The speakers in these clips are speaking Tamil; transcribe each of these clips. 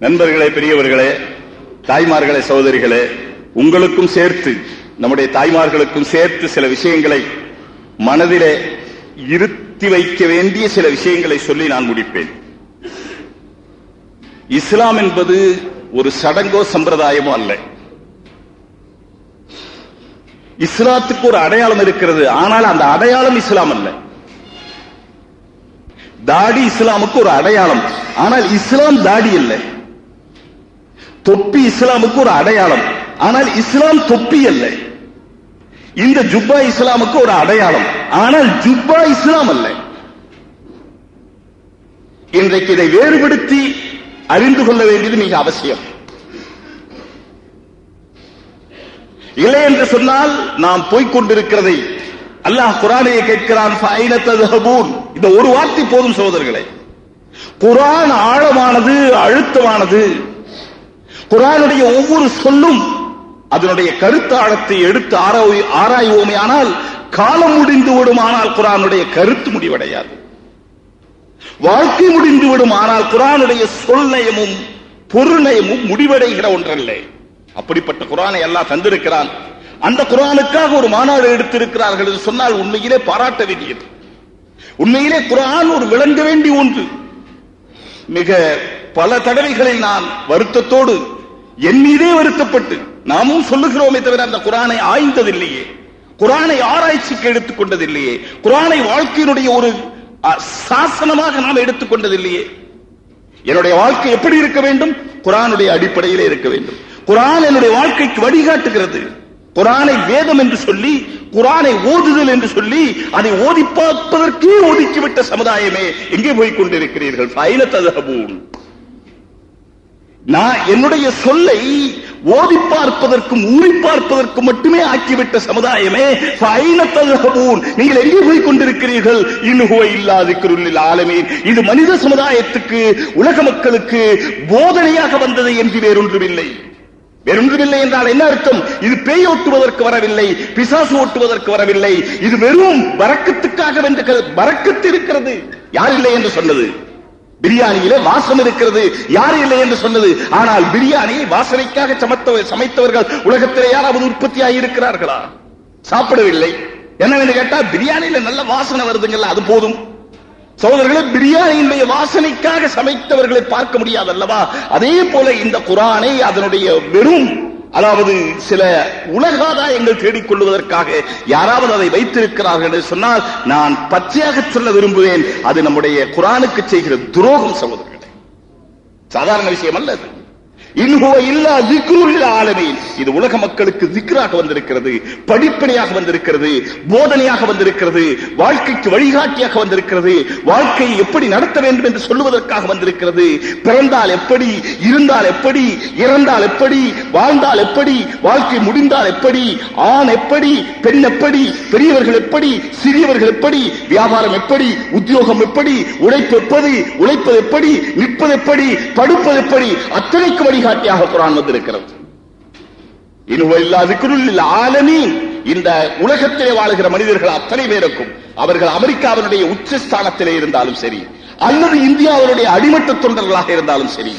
நண்பர்களே பெரியவர்களே தாய்மார்களே சகோதரிகளே உங்களுக்கும் சேர்த்து நம்முடைய தாய்மார்களுக்கும் சேர்த்து சில விஷயங்களை மனதிலே இருத்தி வைக்க வேண்டிய சில விஷயங்களை சொல்லி நான் முடிப்பேன். இஸ்லாம் என்பது ஒரு சடங்கோ சம்பிரதாயமோ அல்ல. இஸ்லாத்துக்கு ஒரு அடையாளம் இருக்கிறது. ஆனால் அந்த அடையாளம் இஸ்லாம் அல்ல. தாடி இஸ்லாமுக்கு ஒரு அடையாளம். ஆனால் இஸ்லாம் தாடி இல்லை தொப்பி இஸ்லாமுக்கு ஒரு அடையாளம். ஆனால் இஸ்லாம் தொப்பி அல்ல. இந்த ஜுப்பா இஸ்லாமுக்கு ஒரு அடையாளம். ஆனால் ஜுப்பா இஸ்லாம் அல்ல. இன்றைக்கு இதை வேறுபடுத்தி அறிந்து கொள்ள வேண்டியது மிக அவசியம். இல்லை என்று சொன்னால் நாம் போய்கொண்டிருக்கிறதை அல்லாஹ் குரானையை கேட்கிறான் இந்த ஒரு வார்த்தை போதும் சகோதரர்களை. குரான் ஆழமானது அழுத்தமானது. குரானுடைய ஒவ்வொரு சொல்லும் அதனுடைய கருத்தாழத்தை எடுத்து ஆராய் ஆராய்வோமே ஆனால் காலம் முடிந்து விடும் ஆனால் குரானுடைய கருத்து முடிவடையாது. வாழ்க்கை முடிந்து விடும் ஆனால் குரானுடைய சொல்நயமும் பொருளையமும் முடிவடைகிற ஒன்றல்ல. அப்படிப்பட்ட குரானை எல்லாம் தந்திருக்கிறான். அந்த குரானுக்காக ஒரு மாநாடு எடுத்திருக்கிறார்கள் என்று சொன்னால் உண்மையிலே பாராட்ட வேண்டியது. உண்மையிலே குரான் ஒரு விளங்க வேண்டிய ஒன்று. மிக பல தடவைகளில் நான் வருத்தத்தோடு என் மீதே வருத்தப்பட்டு நாமும் சொல்லுகிறோமே தவிர அந்த குரானை ஆய்ந்ததில்லையே. குரானை ஆராய்ச்சிக்கு எடுத்துக் கொண்டதில்லையே. குரானை வாழ்க்கையினுடைய ஒரு சாசனமாக நாம் எடுத்துக்கொண்டதில்லையே என்னுடைய வாழ்க்கை எப்படி இருக்க வேண்டும்? குரானுடைய அடிப்படையிலே இருக்க வேண்டும். குரான் என்னுடைய வாழ்க்கைக்கு வழிகாட்டுகிறது. குரானை வேதம் என்று சொல்லி குரானை ஓதுதல் என்று சொல்லி அதை ஓதி பார்ப்பதற்கே ஒதுக்கிவிட்ட சமுதாயமே எங்கே போய் கொண்டிருக்கிறீர்கள். நான் என்னுடைய சொல்லை ஓதி பார்ப்பதற்கும் ஊறி பார்ப்பதற்கும் மட்டுமே ஆக்கிவிட்ட சமுதாயமே. நீங்கள் எங்கே போய் கொண்டிருக்கிறீர்கள்? இன்னுகோ இல்லாதிக்கிறீர்கள் ஆலமே இது மனித சமுதாயத்துக்கு உலக மக்களுக்கு போதனையாக வந்தது என்று வேறொன்றுமில்லை. வேறொன்றுமில்லை என்றால் என்ன அர்த்தம்? இது பேய் ஓட்டுவதற்கு வரவில்லை பிசாசு ஓட்டுவதற்கு வரவில்லை. இது வெறும் வரக்கத்துக்காக வென்று வரக்கத்து இருக்கிறது. யார் இல்லை என்று சொன்னது? பிரியாணியிலே வாசம் இருக்கிறது. யார் இல்லை என்று சொன்னது. ஆனால் பிரியாணியை வாசனைக்காக சமைத்த சமைத்தவர்கள் உலகத்திலே யாராவது உற்பத்தியாகி இருக்கிறார்களா? சாப்பிடவில்லை. என்னவென்று கேட்டா பிரியாணியில நல்ல வாசனை வருதுங்கல்ல அது போதும். சகோதரர்களே பிரியாணியினுடைய வாசனைக்காக சமைத்தவர்களை பார்க்க முடியாது அல்லவா? அதே போல இந்த குரானை அதனுடைய வெறும் அதாவது சில உலகாதாயங்கள் தேடிக்கொள்வதற்காக யாராவது அதை வைத்திருக்கிறார்கள் என்று சொன்னால் நான் பச்சையாக சொல்ல விரும்புவேன். அது நம்முடைய குரானுக்கு செய்கிற துரோகம் சகோதரர்களே. சாதாரண விஷயம் அல்ல அது. இன்ஹுவ இல்லா திக்ருல் ஆலமீன். இது உலக மக்களுக்கு திக்ராக வந்திருக்கிறது படிப்பனையாக வந்திருக்கிறது போதனையாக வந்திருக்கிறது வாழ்க்கைக்கு வழிகாட்டியாக வந்திருக்கிறது வாழ்க்கையை எப்படி நடத்த வேண்டும் என்று சொல்லுவதற்காக வந்திருக்கிறது. பிறந்தால் எப்படி இருந்தால் எப்படி இறந்தால் எப்படி வாழ்ந்தால் எப்படி வாழ்க்கை முடிந்தால் எப்படி ஆண் எப்படி பெண் எப்படி பெரியவர்கள் எப்படி சிறியவர்கள் எப்படி வியாபாரம் எப்படி உத்தியோகம் எப்படி உழைப்பு எப்படி உழைப்பது எப்படி நிற்பது எப்படி படுப்பது எப்படி அத்தனைக்கு வழிகாட்டியாக குரான் வந்திருக்கிறது. ஆலமீன். இந்த உலகத்திலே வாழுகிற மனிதர்கள் அத்தனை பேருக்கும் அவர்கள் அமெரிக்காவினுடைய உச்சஸ்தானத்திலே இருந்தாலும் சரி அல்லது இந்தியாவினுடைய அடிமட்ட தொண்டர்களாக இருந்தாலும் சரி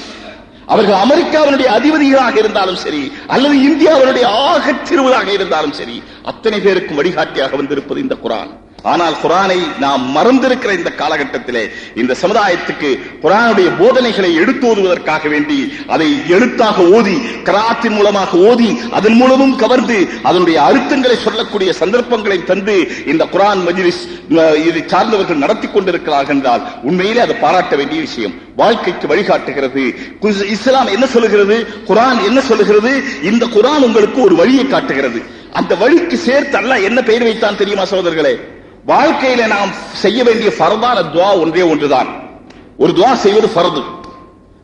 அவர்கள் அமெரிக்காவினுடைய அதிபதிகளாக இருந்தாலும் சரி அல்லது இந்தியாவினுடைய ஆகச்சிறுவராக இருந்தாலும் சரி அத்தனை பேருக்கும் வழிகாட்டியாக வந்திருப்பது இந்த குரான். ஆனால் குரானை நாம் மறந்திருக்கிற இந்த காலகட்டத்திலே இந்த சமுதாயத்துக்கு குரானுடைய போதனைகளை எடுத்து ஓதுவதற்காக வேண்டி அதை எழுத்தாக ஓதி கராத்தின் மூலமாக ஓதி அதன் மூலமும் கவர்ந்து அதனுடைய அர்த்தங்களை சொல்லக்கூடிய சந்தர்ப்பங்களை தந்து இந்த குரான் மஜிலிஸ் அஹ், இதை சார்ந்தவர்கள் நடத்தி கொண்டிருக்கிறார்கள் என்றால் உண்மையிலே அது பாராட்ட வேண்டிய விஷயம். வாழ்க்கைக்கு வழிகாட்டுகிறது. இஸ்லாம் என்ன சொல்லுகிறது? குரான் என்ன சொல்லுகிறது? இந்த குரான் உங்களுக்கு ஒரு வழியை காட்டுகிறது. அந்த வழிக்கு சேர்த்து அல்ல என்ன பெயர் வைத்தான் தெரியுமா சோதர்களே வாழ்க்கையில நாம் செய்ய வேண்டிய ஃபர்தான துவா ஒன்றே ஒன்றுதான். ஒரு துவா செய்வது ஃபரது.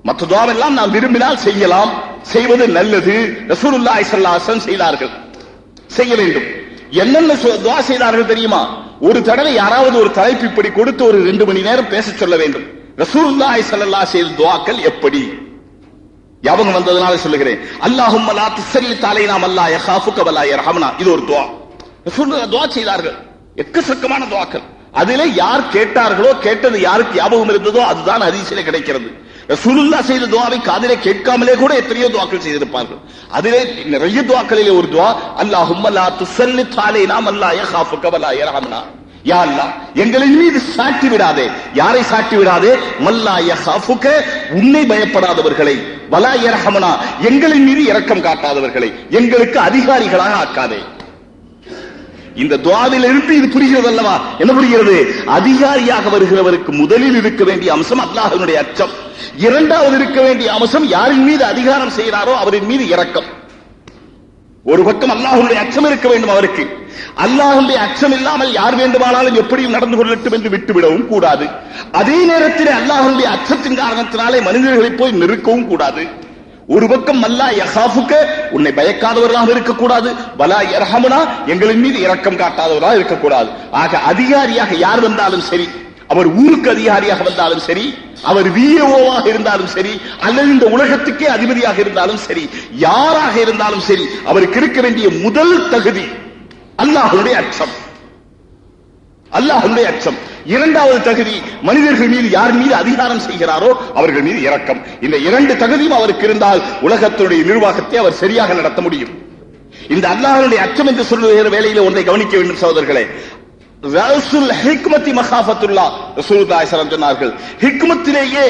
மற்ற துவாவெல்லாம் நாம் விரும்பினால் செய்யலாம். செய்வது நல்லது. ரசூலுல்லா ஸல்லல்லாஹு செய்தார்கள். செய்ய வேண்டும். என்னென்ன துவா செய்தார்கள் தெரியுமா? ஒரு தடவை யாராவது ஒரு தலைப்பு இப்படி கொடுத்து ஒரு ரெண்டு மணி நேரம் பேச சொல்ல வேண்டும். ரசூலுல்லா ஸல்லல்லாஹு செய்த துவாக்கள் எப்படி? ஞாபகம் வந்ததனால சொல்லுகிறேன். அல்லாஹும் அல்லா திசரி அலைனா மல்லா யகாஃபுக வலா யர்ஹம்னா. இது ஒரு துவா. ரசூலுல்லா துவா செய்தார்கள். எக்கச்சக்கமான துவாக்கள். அதிலே யார் கேட்டார்களோ கேட்டது யாருக்கு ஞாபகம் இருந்ததோ அதுதான் அதிசயில கிடைக்கிறது. ரசூலுல்லா செய்த துவாவை காதிலே கேட்காமலே கூட எத்தனையோ துவாக்கள் செய்திருப்பார்கள். அதிலே நிறைய துவாக்களிலே ஒரு துவா அல்லாஹ் அல்லா துசல்லி தாலே நாம் லா யகாஃபுக வலா யர்ஹம்னா. யா அல்லா எங்களின் மீது சாட்டி விடாதே. யாரை சாட்டி விடாதே? மல்லா யகாஃபுக உன்னை பயப்படாதவர்களை. வலா யர்ஹம்னா எங்களின் மீது இரக்கம் காட்டாதவர்களை. எங்களுக்கு அதிகாரிகளாக ஆக்காதே. இந்த துவாவில் இருந்து இது புரிகிறது அல்லவா என்ன புரிகிறது? அதிகாரியாக வருகிறவருக்கு முதலில் இருக்க வேண்டிய அம்சம் அல்லாஹனுடைய அச்சம். இரண்டாவது இருக்க வேண்டிய அம்சம் யாரின் மீது அதிகாரம் செய்கிறாரோ அவரின் மீது இரக்கம். ஒரு பக்கம் அல்லாஹனுடைய அச்சம் இருக்க வேண்டும் அவருக்கு. அல்லாஹ்வுடைய அச்சம் இல்லாமல் யார் வேண்டுமானாலும் எப்படியும் நடந்து கொள்ளட்டும் என்று விட்டுவிடவும் கூடாது. அதே நேரத்தில் அல்லாஹனுடைய அச்சத்தின் காரணத்தினாலே மனிதர்களை போய் நெருக்கவும் கூடாது. ஒரு பக்கம் அல்லா யஹாஃபுக்க உன்னை பயக்காதவர்களாக இருக்கக்கூடாது. வலா இரஹமுனா எங்களின் மீது இரக்கம் காட்டாதவர்களாக இருக்கக்கூடாது. ஆக அதிகாரியாக யார் வந்தாலும் சரி அவர் ஊருக்கு அதிகாரியாக வந்தாலும் சரி அவர் விஏஓவாக இருந்தாலும் சரி அல்லது இந்த உலகத்துக்கே அதிபதியாக இருந்தாலும் சரி யாராக இருந்தாலும் சரி அவருக்கு இருக்க வேண்டிய முதல் தகுதி அல்லாஹ்வுடைய அச்சம். அல்லாஹுடைய அச்சம். இரண்டாவது தகுதி மனிதர்கள் மீது யார் மீது அதிகாரம் செய்கிறாரோ அவர்கள் மீது இரக்கம். இந்த இரண்டு தகுதியும் அவருக்கு இருந்தால் உலகத்துடைய நிர்வாகத்தை அவர் சரியாக நடத்த முடியும். இந்த அல்லாஹனுடைய அச்சம் என்று சொல்லுகிற வேளையில ஒன்றை கவனிக்க வேண்டும் சகோதரர்களே. சொன்னார்கள். ஹிக்மத்திலேயே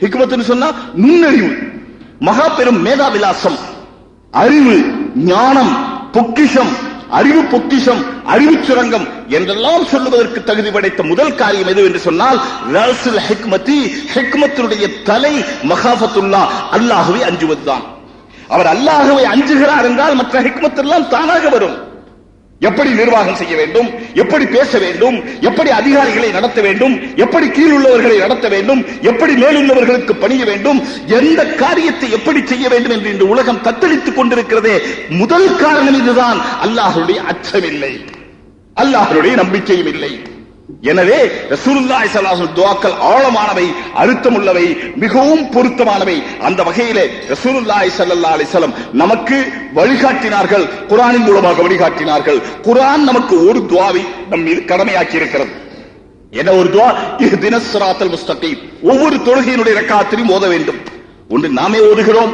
ஹிக்மத்துன்னு சொன்னா நுண்ணறிவு மகா பெரும் மேதாவிலாசம் அறிவு ஞானம் பொக்கிஷம் அறிவு பொக்கிஷம் அறிவு சுரங்கம் என்றெல்லாம் சொல்லுவதற்கு தகுதி படைத்த முதல் காரியம் எது என்று சொன்னால் ரசூல் ஹிக்மத்தி தலை மகாபத்துல்லா அல்லாஹுவை அஞ்சுவதுதான். அவர் அல்லாஹ்வை அஞ்சுகிறார் என்றால் மற்ற ஹிக்மத் எல்லாம் தானாக வரும். எப்படி நிர்வாகம் செய்ய வேண்டும் எப்படி பேச வேண்டும் எப்படி அதிகாரிகளை நடத்த வேண்டும் எப்படி கீழுள்ளவர்களை நடத்த வேண்டும் எப்படி மேலுள்ளவர்களுக்கு பணிய வேண்டும் எந்த காரியத்தை எப்படி செய்ய வேண்டும் என்று இந்த உலகம் தத்தளித்துக் கொண்டிருக்கிறதே முதல் காரணம் இதுதான். அல்லாஹருடைய அச்சமில்லை. அல்லாஹருடைய நம்பிக்கையும் இல்லை. எனவே ரசூலுல்லாஹி ஸல்லல்லாஹு அலைஹி துஆக்கள் ஆழமானவை அழுத்தமுள்ளவை மிகவும் பொருத்தமானவை. அந்த வகையிலே ரசூலுல்லாஹி ஸல்லல்லாஹு அலைஹி வஸல்லம் நமக்கு வழிகாட்டினார்கள் குர்ஆனின் மூலமாக வழிகாட்டினார்கள். குர்ஆன் நமக்கு ஒரு துஆவை நம் மீது கடமையாக்கி இருக்கிறது என்ன ஒரு துஆ இஹ்தின ஸிராத்தல் முஸ்தகீம். ஒவ்வொரு தொழுகையினுடைய ரக்காத்திலும் ஓத வேண்டும். ஒன்று நாமே ஓதுகிறோம்.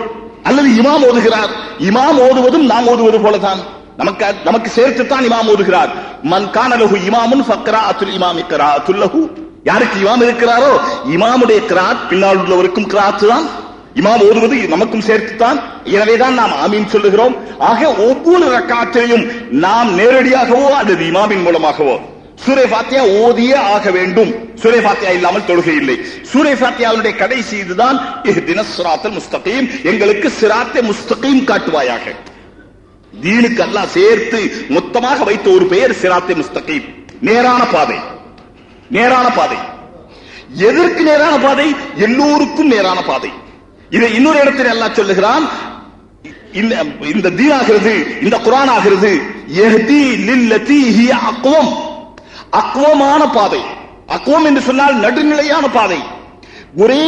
அல்லது இமாம் ஓதுகிறார். இமாம் ஓதுவதும் நாம் ஓதுவது போலதான். நமக்கு நமக்கு சேர்த்துத்தான் இமாம் ஓதுகிறார். மன் கானலகு இமாமுன் ஃபக்ராஅத்துல் இமாமி கிராஅத்துல் லஹு. யாருக்கு இமாம் இருக்கிறாரோ? இமாமுடைய கிராத் பின்னால் உள்ளவருக்கும் கிராத் தான். இமாம் ஓதுவது நமக்கும் சேர்த்துத்தான். எனவேதான் நாம் ஆமீன் சொல்லுகிறோம். ஆக ஒவ்வொரு ரக்காத்திலையும் நாம் நேரடியாகவோ அல்லது இமாமின் மூலமாகவோ சூரே பாத்தியா ஓதியே ஆக வேண்டும். சூரே பாத்தியா இல்லாமல் தொழுகை இல்லை சூரே பாத்தியாவுடைய கடைசி இதுதான். தின சிராத்தல் முஸ்தகீம். எங்களுக்கு சிராத்தை முஸ்தகீம் காட்டுவாயாக. தீனுக்கு அல்லாஹ் சேர்த்து மொத்தமாக வைத்த ஒரு பெயர் சிராத்தை முஸ்தகீம். நேரான பாதை. நேரான பாதை. எதற்கு நேரான பாதை? எல்லோருக்கும் நேரான பாதை. இதை இன்னொரு இடத்தில் அல்லாஹ் சொல்லுகிறான் இந்த தீனாகிறது இந்த குரான் ஆகிறது எஹ்தி லில்லதி ஹிய அக்வம். அக்வமான பாதை. அக்வம் என்று சொன்னால் நடுநிலையான பாதை. ஒரே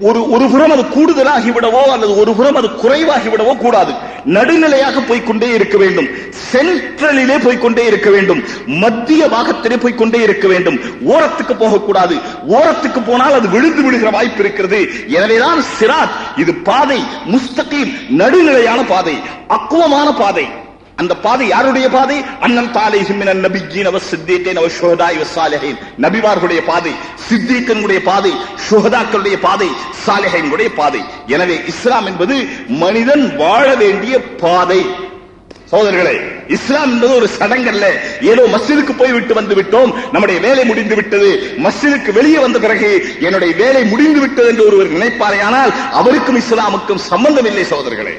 ஒரு ஒரு புறம் அது கூடுதலாகி விடவோ அல்லது ஒரு புறம் அது குறைவாகி விடவோ கூடாது. நடுநிலையாக போய்க்கொண்டே இருக்க வேண்டும். சென்ட்ரலிலே போய்க்கொண்டே இருக்க வேண்டும். மத்திய பாகத்திலே போய்கொண்டே இருக்க வேண்டும். ஓரத்துக்கு போகக்கூடாது. ஓரத்துக்கு போனால் அது விழுந்து விடுகிற வாய்ப்பு இருக்கிறது. எனவேதான் சிராத் இது பாதை முஸ்தகீம் நடுநிலையான பாதை அக்குவமான பாதை. அந்த பாதை யாருடைய பாதை? அண்ணன் தாலை சிம்மினன் நபிஜீன் அவர் சித்திகன் அவ ஷுஹதாய் சாலிஹின். நபிமார்களுடைய பாதை சித்தீக்கனுடைய பாதை சுகதாக்களுடைய பாதை சாலிஹினுடைய பாதை. எனவே இஸ்லாம் என்பது மனிதன் வாழ வேண்டிய பாதை. சோதர்களே இஸ்லாம் என்பது ஒரு சடங்கல்ல. ஏதோ மஸ்ஜிதுக்கு போய் விட்டு வந்து விட்டோம் நம்முடைய வேலை முடிந்து விட்டது. மஸ்ஜிதுக்கு வெளியே வந்த பிறகு என்னுடைய வேலை முடிந்து விட்டது என்று ஒருவர் நினைப்பாரையானால் அவருக்கும் இஸ்லாமுக்கும் சம்பந்தம் இல்லை சோதர்களே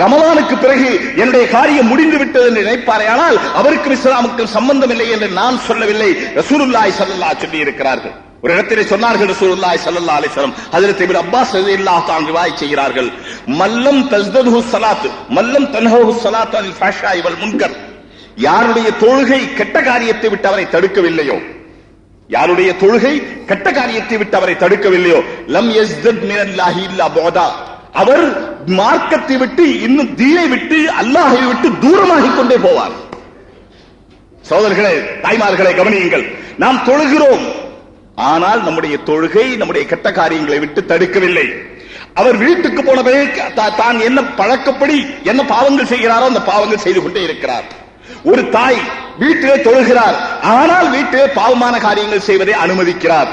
ரமலானுக்கு பிறகு என்னுடைய காரியம் முடிந்து விட்டது என்று நினைப்பாரே ஆனால் அவருக்கும் இஸ்லாமுக்கும் சம்பந்தம் இல்லை என்று நான் சொல்லவில்லை. ரசூலுல்லாய் சல்லா சொல்லி இருக்கிறார்கள் ஒரு இடத்திலே சொன்னார்கள் ரசூலுல்லாய் சல்லா அலிஸ்வரம் அதில் திபிர் இப்னு அப்பாஸ் ரலியல்லாஹு தஆலா ரிவாயத் செய்கிறார்கள் மல்லம் தஸ்தது ஸலாத் மல்லம் தன்ஹுஹு ஸலாத் அனில் ஃபஹ்ஷாய் இவள் முன்கர். யாருடைய தொழுகை கெட்ட காரியத்தை விட்டு அவரை தடுக்கவில்லையோ? யாருடைய தொழுகை கெட்ட காரியத்தை விட்டு அவரை தடுக்கவில்லையோ? லம் யஸ்தத் மினல்லாஹி இல்லா போதா அவர் மார்க்கத்தை விட்டு இன்னும் தீனை விட்டு அல்லாஹை விட்டு தூரமாகிக் கொண்டே போவார். சோதர்களே தாய்மார்களே கவனியுங்கள். நாம் தொழுகிறோம். ஆனால் நம்முடைய தொழுகை நம்முடைய கெட்ட காரியங்களை விட்டு தடுக்கவில்லை. அவர் வீட்டுக்கு போன பிறகு தான் என்ன பழக்கப்படி என்ன பாவங்கள் செய்கிறாரோ அந்த பாவங்கள் செய்து கொண்டே இருக்கிறார். ஒரு தாய் வீட்டிலே தொழுகிறார். ஆனால் வீட்டிலே பாவமான காரியங்கள் செய்வதை அனுமதிக்கிறார்.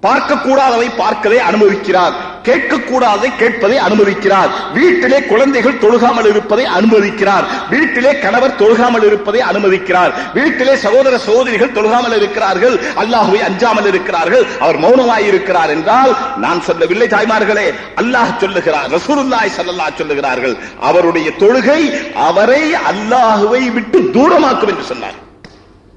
பார்க்க கூடாதவை பார்க்கதை அனுமதிக்கிறார். கேட்கக்கூடாதை கேட்பதை அனுமதிக்கிறார். வீட்டிலே குழந்தைகள் தொழுகாமல் இருப்பதை அனுமதிக்கிறார். வீட்டிலே கணவர் தொழுகாமல் இருப்பதை அனுமதிக்கிறார். வீட்டிலே சகோதர சகோதரிகள் தொழுகாமல் இருக்கிறார்கள். அல்லாஹுவை அஞ்சாமல் இருக்கிறார்கள். அவர் மௌனமாய் இருக்கிறார் என்றால் நான் சொல்லவில்லை தாய்மார்களே. அல்லாஹ் சொல்லுகிறார் ரசூலுல்லாய் சல்லல்லா சொல்லுகிறார்கள். அவருடைய தொழுகை அவரை அல்லாஹுவை விட்டு தூரமாக்கும் என்று சொன்னார்.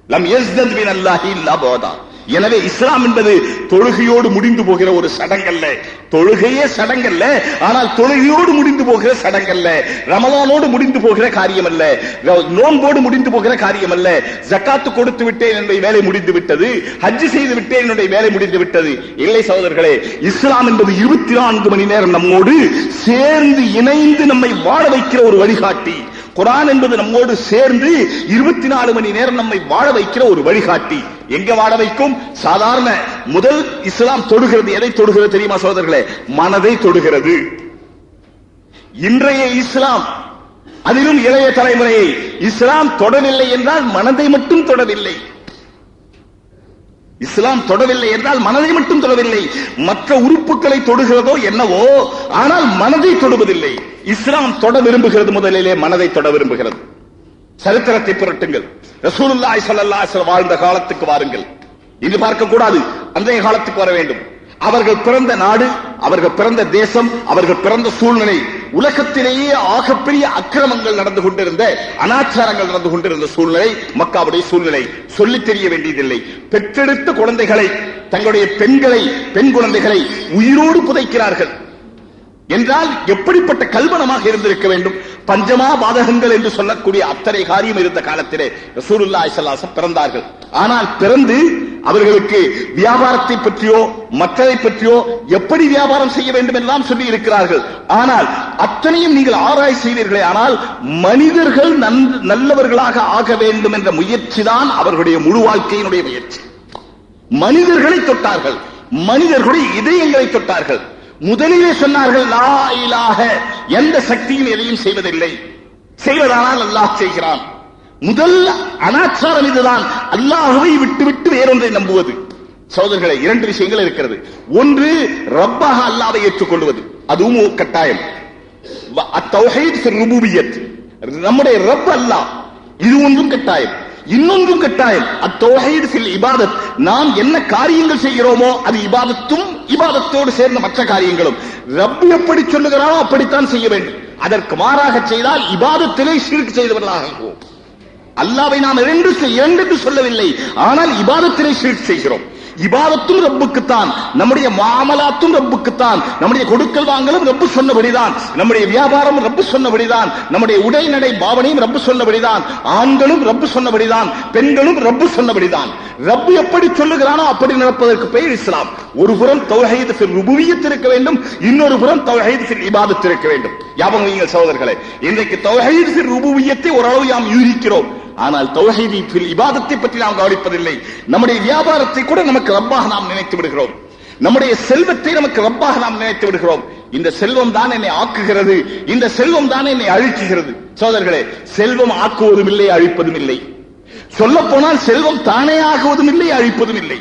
லம் யஸ்தத் மின் அல்லாஹி இல்லா போதா. எனவே இஸ்லாம் என்பது தொழுகையோடு முடிந்து போகிற ஒரு சடங்கல்ல. தொழுகையே சடங்கல்ல ஆனால் தொழுகையோடு முடிந்து போகிற சடங்கல்ல. ரமலானோடு முடிந்து போகிற காரியம் அல்ல நோன்போடு முடிந்து போகிற காரியம் அல்ல ஜக்காத்து கொடுத்து விட்டேன் என்னுடைய வேலை முடிந்து விட்டது. ஹஜ் செய்து விட்டேன் என்னுடைய வேலை முடிந்து விட்டது. இல்லை சகோதரர்களே இஸ்லாம் என்பது இருபத்தி நான்கு மணி நேரம் நம்மோடு சேர்ந்து இணைந்து நம்மை வாழ வைக்கிற ஒரு வழிகாட்டி. குரான் என்பது நம்மோடு சேர்ந்து இருபத்தி நாலு மணி நேரம் நம்மை வாழ வைக்கிற ஒரு வழிகாட்டி. எங்க வாழ வைக்கும்? சாதாரண முதல் இஸ்லாம் தொடுகிறது எதை தொடுகிறது தெரியுமா சோதர்களே மனதை தொடுகிறது. இன்றைய இஸ்லாம் அதிலும் இளைய தலைமுறையை இஸ்லாம் தொடவில்லை என்றால் மனதை மட்டும் தொடவில்லை. இஸ்லாம் தொடவில்லை என்றால் மனதை மட்டும் தொடவில்லை. மற்ற உறுப்புகளை தொடுகிறதோ என்னவோ ஆனால் மனதை தொடுவதில்லை. இஸ்லாம் தொட விரும்புகிறது முதலிலே மனதை தொட விரும்புகிறது. சரித்திரத்தை புரட்டுங்கள். ரசூலுல்லாய் ஸல்லல்லாஹு வாழ்ந்த காலத்துக்கு வாருங்கள். இது பார்க்க கூடாது அன்றைய காலத்துக்கு வர வேண்டும். அவர்கள் பிறந்த நாடு அவர்கள் பிறந்த தேசம் அவர்கள் பிறந்த சூழ்நிலை உலகத்திலேயே ஆகப்பெரிய அக்கிரமங்கள் நடந்து கொண்டிருந்த அனாச்சாரங்கள் நடந்து கொண்டிருந்த சூழ்நிலை மக்காவுடைய சூழ்நிலை. சொல்லி தெரிய வேண்டியதில்லை. பெற்றெடுத்த குழந்தைகளை தங்களுடைய பெண்களை பெண் குழந்தைகளை உயிரோடு புதைக்கிறார்கள். என்றால் எப்படிப்பட்ட கல்வனமாக இருந்திருக்க வேண்டும்? பஞ்சமா பாதகங்கள் என்று சொல்லக்கூடிய அத்தனை காரியம் இருந்த காலத்திலே ரசூலுல்லாஹி பிறந்தார்கள். ஆனால் பிறந்து அவர்களுக்கு வியாபாரத்தை பற்றியோ மற்றதை பற்றியோ எப்படி வியாபாரம் செய்ய வேண்டும் எல்லாம் சொல்லி இருக்கிறார்கள். ஆனால் அத்தனையும் நீங்கள் ஆராய் செய்வீர்களே ஆனால் மனிதர்கள் நன்- நல்லவர்களாக ஆக வேண்டும் என்ற முயற்சி தான் அவர்களுடைய முழு வாழ்க்கையினுடைய முயற்சி. மனிதர்களை தொட்டார்கள். மனிதர்களுடைய இதயங்களை தொட்டார்கள். முதலிலே சொன்னார்கள் லா எந்த சக்தியும் எதையும் செய்வதில்லை. செய்வதானால் அல்லாஹ் செய்கிறான். முதல் அனாச்சாரம் இதுதான். அல்லாஹுவை விட்டு விட்டு வேறொன்றை நம்புவது. சோதர்களை இரண்டு விஷயங்கள் இருக்கிறது. ஒன்று ரப்பாக அல்லாவை ஏற்றுக்கொள்வது. அதுவும் கட்டாயம். நம்முடைய ரப் அல்லாஹ். இது ஒன்றும் கட்டாயம். இன்னொன்றும் கட்டாயம். அத்தௌஹீத் ஃபில் இபாதத். நாம் என்ன காரியங்கள் செய்கிறோமோ அது இபாதத்தும் இபாதத்தோடு சேர்ந்த மற்ற காரியங்களும். ரப் எப்படி சொல்லுகிறானோ அப்படித்தான் செய்ய வேண்டும். அதற்கு மாறாக செய்தால் இபாதத்திலே ஷிர்க் செய்தவர்களாக ஆகுவோம் அல்லாவை நாம் இரண்டு இரண்டு என்று சொல்லவில்லை. ஆனால் இபாதத்திலே ஷிர்க் செய்கிறோம். இபாதத்தும் ரப்புக்குத்தான். நம்முடைய மாமலாத்தும் ரப்புக்குத்தான். நம்முடைய கொடுக்கல் வாங்கலும் ரப்பு சொன்னபடிதான். நம்முடைய வியாபாரம் ரப்பு சொன்னபடிதான். நம்முடைய உடை நடை பாவனையும் ரப்பு சொன்னபடிதான். ஆண்களும் ரப்பு சொன்னபடிதான். பெண்களும் ரப்பு சொன்னபடிதான். ரப்பு எப்படி சொல்லுகிறானோ அப்படி நடப்பதற்கு பெயர் இஸ்லாம். ஒரு புறம் தௌஹீத் ஃபில் இருக்க வேண்டும். இன்னொரு புறம் தௌஹீத் இபாதத்து இருக்க வேண்டும். யாபகம் நீங்கள் சகோதரர்களே இன்றைக்கு தௌஹீத் ஃபில் ஓரளவு நாம் யூகிக்கிறோம். ஆனால் தௌஹீதி இபாதத்தை பற்றி நாம் கவனிப்பதில்லை. நம்முடைய வியாபாரத்தை கூட நமக்கு ரப்பாக நாம் நினைத்து விடுகிறோம். நம்முடைய செல்வத்தை நமக்கு ரப்பாக நாம் நினைத்து விடுகிறோம். இந்த செல்வம் தான் என்னை ஆக்குகிறது. இந்த செல்வம் தான் என்னை அழிக்குகிறது சோதர்களே செல்வம் ஆக்குவதும் இல்லை அழிப்பதும் இல்லை. சொல்ல போனால் செல்வம் தானே ஆகுவதும் இல்லை அழிப்பதும் இல்லை.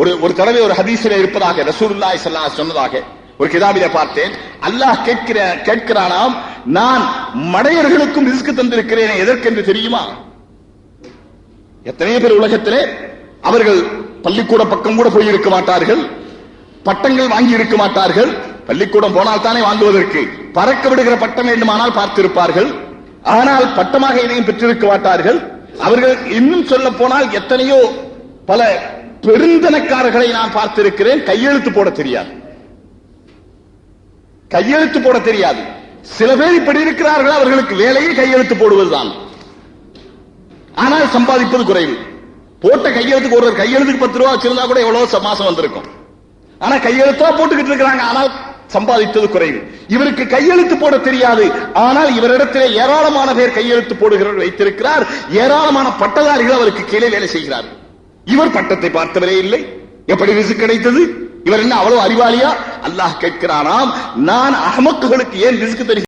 ஒரு ஒரு தடவை ஒரு ஹதீசில இருப்பதாக ரசூலுல்லாஹி சொன்னதாக. ஒரு கிதாபில பார்த்தேன். அல்லாஹ் கேட்கிற கேட்கிறானாம் நான் மடையர்களுக்கும் ரிஸ்க் தந்திருக்கிறேன் எதற்கென்று தெரியுமா? எத்தனையோ பேர் உலகத்திலே அவர்கள் பள்ளிக்கூட பக்கம் கூட போய் இருக்க மாட்டார்கள் பட்டங்கள் வாங்கி இருக்க மாட்டார்கள் பள்ளிக்கூடம் போனால் தானே வாங்குவதற்கு. பறக்க விடுகிற பட்டம் வேண்டுமானால் பார்த்திருப்பார்கள் ஆனால் பட்டமாக எதையும் பெற்றிருக்க மாட்டார்கள். அவர்கள் இன்னும் சொல்ல போனால் எத்தனையோ பல பெருந்தனக்காரர்களை நான் பார்த்திருக்கிறேன் கையெழுத்து போட தெரியாது. கையெழுத்து போட தெரியாது. சில பேர் இப்படி இருக்கிறார்கள் அவர்களுக்கு வேலையே கையெழுத்து போடுவதுதான். ஆனால் சம்பாதிப்பது குறைவு. போட்ட கையெழுத்துக்கு ஒருவர் கையெழுத்துக்கு பத்து ரூபா வச்சிருந்தா கூட எவ்வளவு ச- மாசம் வந்திருக்கும். ஆனா கையெழுத்தா போட்டுக்கிட்டு இருக்கிறாங்க ஆனால் சம்பாதித்தது குறைவு. இவருக்கு கையெழுத்து போட தெரியாது ஆனால் இவரிடத்திலே ஏராளமான பேர் கையெழுத்து போடுகிறவர் வைத்திருக்கிறார். ஏராளமான பட்டதாரிகள் அவருக்கு கீழே வேலை செய்கிறார் இவர் பட்டத்தை பார்த்தவரே இல்லை. எப்படி ரிசு கிடைத்தது? இவர் என்ன அவ்வளவு அறிவாளியா? அல்லாஹ் கேட்கிறானாம் நான் அகமக்குகளுக்கு ஏன் ரிஸ்க் தருகிறேன்?